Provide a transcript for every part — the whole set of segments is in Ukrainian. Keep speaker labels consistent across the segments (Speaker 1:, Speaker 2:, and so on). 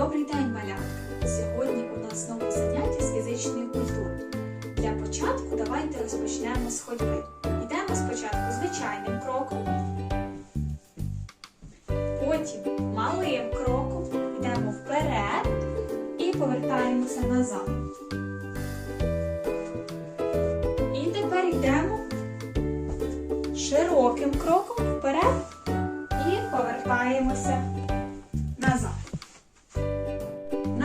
Speaker 1: Добрий день, малятка! Сьогодні у нас знову заняття з фізичної культури. Для початку давайте розпочнемо з ходьби. Йдемо спочатку звичайним кроком, потім малим кроком йдемо вперед і повертаємося назад. І тепер йдемо широким кроком вперед і повертаємося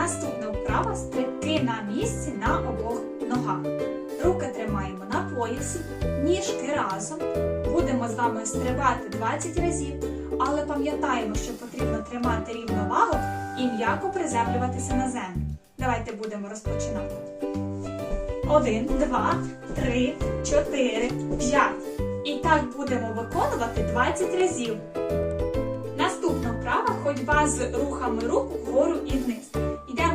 Speaker 1: Наступна вправа стрибки на місці на обох ногах. Руки тримаємо на поясі, ніжки разом. Будемо з вами стрибати 20 разів, але пам'ятаємо, що потрібно тримати рівновагу і м'яко приземлюватися на землю. Давайте будемо розпочинати. Один, два, три, чотири, п'ять. І так будемо виконувати 20 разів. Наступна вправа ходьба з рухами рук вгору і вниз.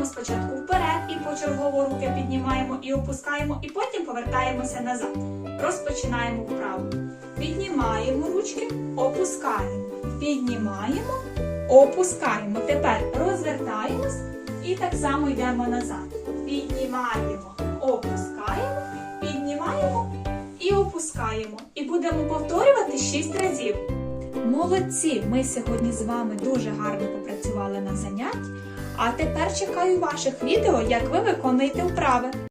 Speaker 1: Йдемо спочатку вперед і почергово руки піднімаємо і опускаємо, і потім повертаємося назад. Розпочинаємо вправу. Піднімаємо ручки, опускаємо. Піднімаємо, опускаємо. Тепер розвертаємось і так само йдемо назад. Піднімаємо, опускаємо, піднімаємо і опускаємо. І будемо повторювати 6 разів. Молодці! Ми сьогодні з вами дуже гарно попрацювали на занятті. А тепер чекаю ваших відео, як ви виконуєте вправи.